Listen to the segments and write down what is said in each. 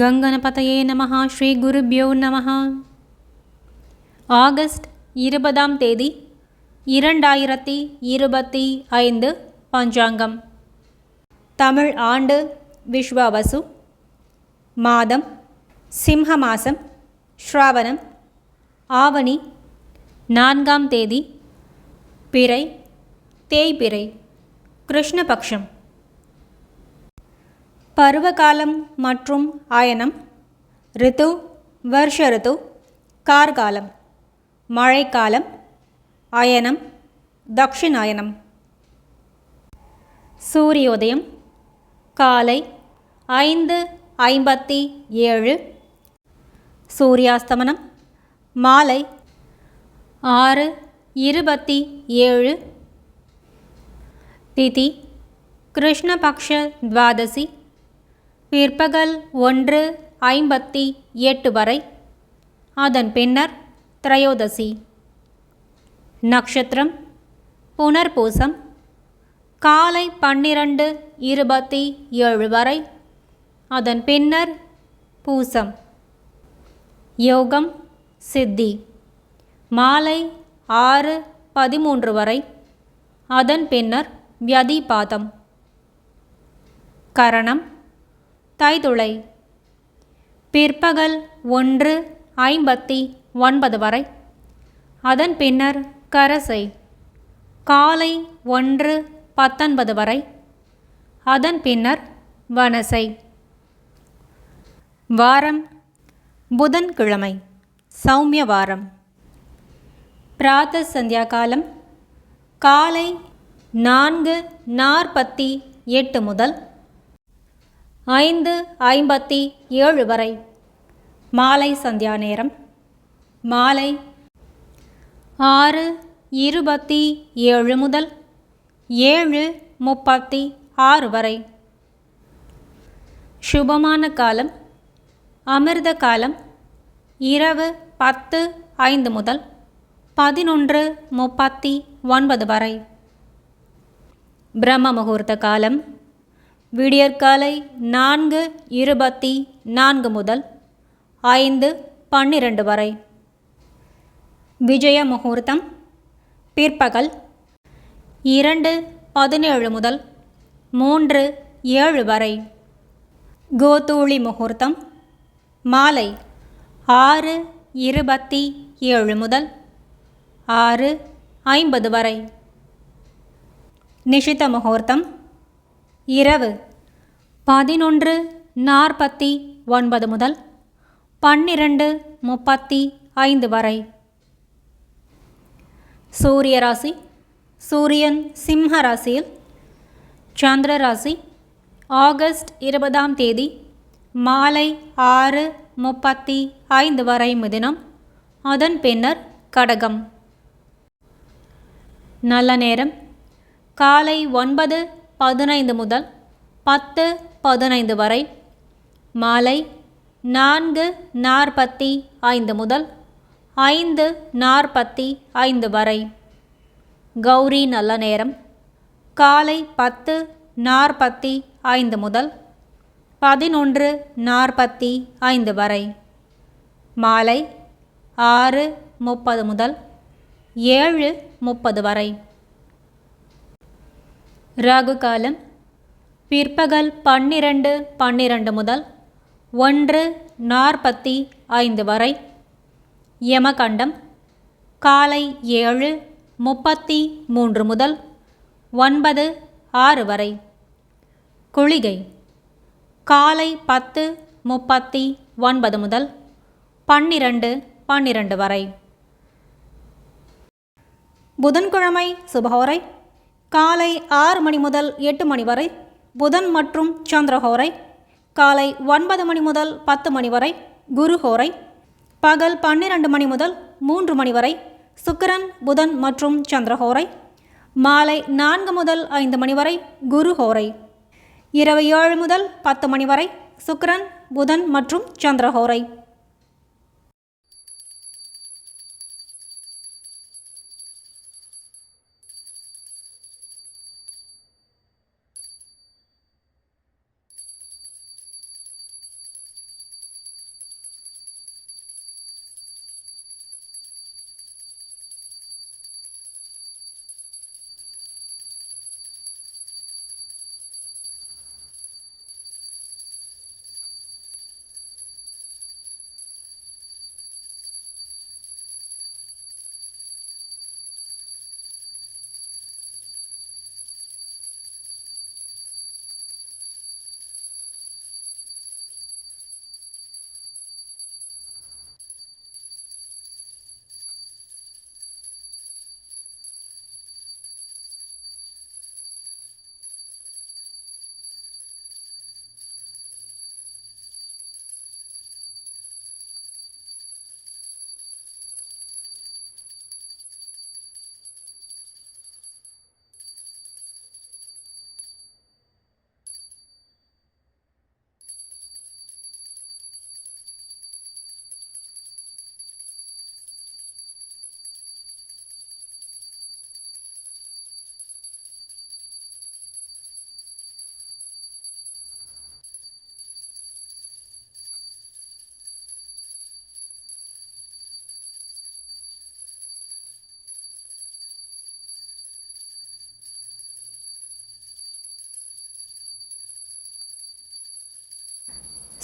கங்கனபதையே நமஹா ஸ்ரீ குருபியோ நமஹா. ஆகஸ்ட் இருபதாம் தேதி இரண்டாயிரத்தி இருபத்தி ஐந்து பஞ்சாங்கம். தமிழ் ஆண்டு விஸ்வாவசு. மாதம் சிம்ஹ மாசம் ஸ்ராவணம். ஆவணி நான்காம் தேதி பிறை தேய்பிறை கிருஷ்ணபக்ஷம். பருவகாலம் மற்றும் அயனம் ரித்து வருஷ ரித்து கார்காலம் மழைக்காலம் அயனம் தக்ஷிணாயனம். சூரியோதயம் காலை ஐந்து ஐம்பத்தி ஏழு. சூரியாஸ்தமனம் மாலை ஆறு இருபத்தி ஏழு. திதி கிருஷ்ணபக்ஷ துவாதசி பிற்பகல் ஒன்று ஐம்பத்தி எட்டு வரை. அதன் பின்னர் திரையோதசி. நட்சத்திரம் புனர்பூசம் காலை பன்னிரண்டு இருபத்தி ஏழு வரை. அதன் பின்னர் பூசம். யோகம் சித்தி. மாலை ஆறு பதிமூன்று வரை. அதன் பின்னர் வியதிபாதம். கரணம் தைதுளை. பிற்பகல் ஒன்று ஐம்பத்தி ஒன்பது வரை. அதன் பின்னர் கரசை. காலை ஒன்று பத்தொன்பது வரை. அதன் பின்னர் வனசை. வாரம் புதன்கிழமை சௌமிய வாரம். பிராத்த சந்தியா காலம் காலை நான்கு நாற்பத்தி எட்டு முதல் ஐந்து ஐம்பத்தி ஏழு வரை. மாலை சந்தியா நேரம். மாலை ஆறு இருபத்தி ஏழு முதல் ஏழு முப்பத்தி ஆறு வரை. சுபமான காலம் அமிர்த காலம் இரவு பத்து ஐந்து முதல் பதினொன்று முப்பத்தி ஒன்பது வரை. பிரம்ம முகூர்த்த காலம் விடியற்காலை நான்கு இருபத்தி நான்கு முதல் ஐந்து பன்னிரண்டு வரை. விஜய முகூர்த்தம் பிற்பகல் இரண்டு பதினேழு முதல் மூன்று ஏழு வரை. கோதூளி முகூர்த்தம் மாலை ஆறு இருபத்தி ஏழு முதல் ஆறு ஐம்பது வரை. நிஷித முகூர்த்தம் இரவு. பதினொன்று நாற்பத்தி ஒன்பது முதல் பன்னிரண்டு முப்பத்தி ஐந்து வரை. சூரிய ராசி சூரியன் சிம்ம ராசியில் சந்திர ராசி ஆகஸ்ட் இருபதாம் தேதி மாலை ஆறு முப்பத்தி ஐந்து வரை மிதினம். அதன் பின்னர் கடகம். நல்ல நேரம். காலை ஒன்பது பதினைந்து முதல் பத்து பதினைந்து வரை மாலை நான்கு நாற்பத்தி ஐந்து முதல் ஐந்து நாற்பத்தி ஐந்து வரை. கௌரி நல்ல நேரம். காலை பத்து நாற்பத்தி ஐந்து முதல் பதினொன்று நாற்பத்தி ஐந்து வரை. மாலை ஆறு முப்பது முதல் ஏழு முப்பது வரை. ராகு காலம் பிற்பகல் பன்னிரண்டு பன்னிரண்டு முதல் ஒன்று நாற்பத்தி ஐந்து வரை. யமகண்டம் காலை ஏழு முப்பத்தி மூன்று முதல் ஒன்பது ஆறு வரை. குளிகை காலை பத்து முப்பத்தி ஒன்பது முதல் பன்னிரண்டு பன்னிரண்டு வரை. புதன்கிழமை சுபஹோரை காலை ஆறு மணி முதல் எட்டு மணி வரை புதன் மற்றும் சந்திரஹோரை காலை ஒன்பது மணி முதல் பத்து மணி வரை குருஹோரை பகல் பன்னிரண்டு மணி முதல் மூன்று மணி வரை சுக்கரன் புதன் மற்றும் சந்திரஹோரை மாலை நான்கு முதல் ஐந்து மணி வரை குருஹோரை இரவு ஏழு முதல் பத்து மணி வரை சுக்கரன் புதன் மற்றும் சந்திரஹோரை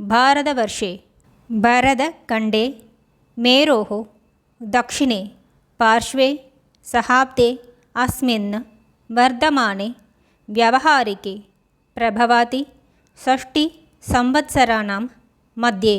भारतवर्षे भरतखण्डे मेरोः दक्षिणे पार्श्वे सहाब्दे अस्मिन् वर्धमाने व्यावहारिके प्रभवति षष्टिसंवत्सराणां मध्ये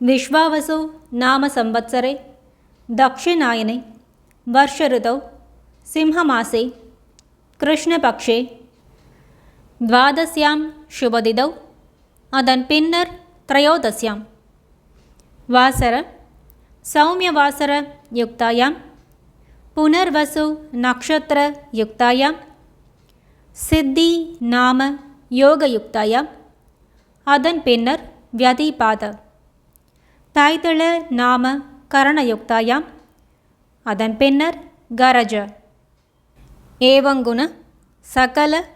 विश्वावसो नाम संवत्सरे दक्षिणायने वर्षऋतौ सिंहमासे कृष्णपक्षे துவாதசியாம் சுபதிதௌ அதன் பின்னர் திரையோதசியாம். வாசர சௌமிய வாசர யுக்தாயாம். புனர்வசு நக்ஷத்திர யுக்தாயாம். சித்தி நாம யோக யுக்தாயாம் அதன் பின்னர் வியதிபாத. தைதள நாம கரணயுக்தாயாம். அதன் பின்னர் கரஜ. ஏவங்குண சகல